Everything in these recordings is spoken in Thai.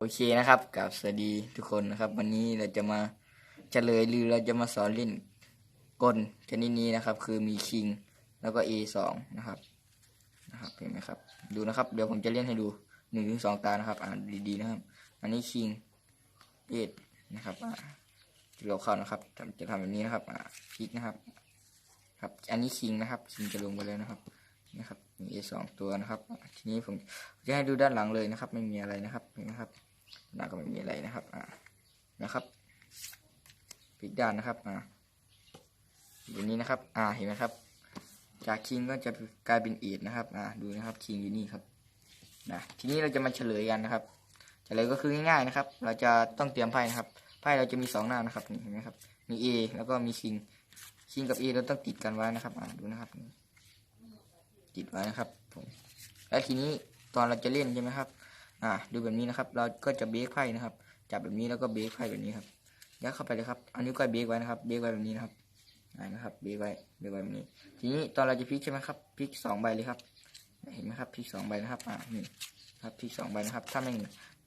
โอเคนะครับกับสวัสดีทุกคนนะครับ วันนี้เราจะมาเฉลยหรือเราจะมาสอนเล่นกลชนิดนี้นะครับ คือมีคิงแล้วก็ A สองนะครับนะครับเห็นไหมครับ ดูนะครับ เดี๋ยวผมจะเล่นให้ดูหนึ่งถึงสองตานะครับ อ่านดีๆนะครับ อันนี้คิงเอ็ดนะครับอ่าที่เราเข้านะครับจะจะทำแบบนี้นะครับอ่าพลิกนะครับ ครับ อันนี้คิงนะครับคิงจะลงไปแล้วนะครับนะครับมี A สองตัวนะครับ ทีนี้ผมจะให้ดูด้านหลังเลยนะครับ ไม่มีอะไรนะครับนไหมครับ หน้าก็ไม่มีอะไรนะครับ อ่านะครับพลิกด้านนะครับ อ่าอย่นี้นะครับ อ่า เห็นไหมครับ จากคิงก็จะกลายเป็นเอดนะครับ อ่า ดูนะครับ คิงอยู่นี่ครับ นะ ทีนี้เราจะมาเฉลยกันนะครับ เฉลยก็คือง่ายๆนะครับ เราจะต้องเตรียมไพ่นะครับ ไพ่เราจะมีสองหน้านะครับ นี่เห็นไหมครับ มี A แล้วก็มีคิง คิงกับ A เราต้องติดกันไว้นะครับ อ่า ดูนะครับ ติดไว้นะครับผม แล้วทีนี้ตอนเราจะเล่นใช่ไหมครับ อ่าดูแบบนี้นะครับ เราก็จะเบรกไพ่นะครับ จับแบบนี้แล้วก็เบรกไพ่แบบนี้ครับยัดเข้าไปเลยครับอันนี้ก็เบรกไว้นะครับเบรกไว้แบบนี้นะครับอ่านะครับเบรกไว้เบรกไว้แบบนี้ ทีนี้ตอนเราจะพลิกใช่ไหมครับพลิกสองใบเลยครับ เห็นไหมครับพลิกสองใบนะครับอ่านี่ครับพลิกสองใบนะครับ ถ้าไม่ห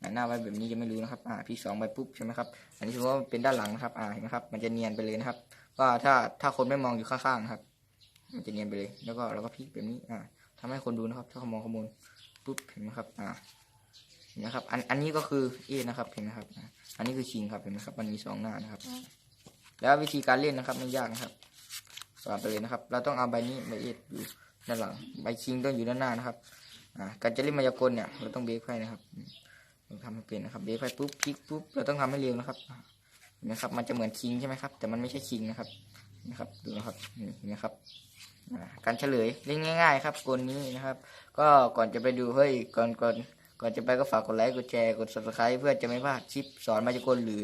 งายหน้าไว้แบบนี้จะไม่รู้นะครับ อ่าพลิกสองใบปุ๊บใช่ไหมครับ อันนี้ถือว่าเป็นด้านหลังนะครับ อ่าเห็นไหมครับ มันจะเนียนไปเลยนะครับว่าถ้าถ้าคนไม่มองอยู่ข้างๆนะครับ มันจะเนียนไปเลย แล้วก็เราก็พลิกแบบนี้ อ่าทำให้คนดูนะครับ ถ้าเขามองข้างบนปุ๊บเห็นไหมครับ อ่า นไหมครับ อันอันนี้ก็คือเอนะครับเห็นไหมครับอ่าอันนี้คือคิงครับเห็นไหมครับมันมีสองหน้านะครับ แล้ววิธีการเล่นนะครับไม่ยากนะครับสอนไปเลยนะครับ เราต้องเอาใบนี้ใบเอสอยู่ด้านหลังใบคิงต้องอยู่ด้านหน้านะครับอ่าการจะเล่นมายากลเนี่ย เราต้องเบรกไพ่นะครับอืมต้องทำให้เป็นนะครับเบรกไพ่ปุ๊บพลิกปุ๊บเราต้องทำให้เร็วนะครับอ่าเห็นไหมครับ มันจะเหมือนคิงใช่ไหมครับ แต่มันไม่ใช่คิงนะครับนะครับดูนะครับนี่เห็นไหมครับอ่าการเฉลยเล่นง่าย ๆ ครับกลนี้นะครับ ก็ก่อนจะไปดูเฮ้ยก่อนก่อน ก่อนจะไปก็ฝากกดไลค์กดแชร์กด subscribe เพื่อจะไม่พลาดคลิปสอนมายากลหรือ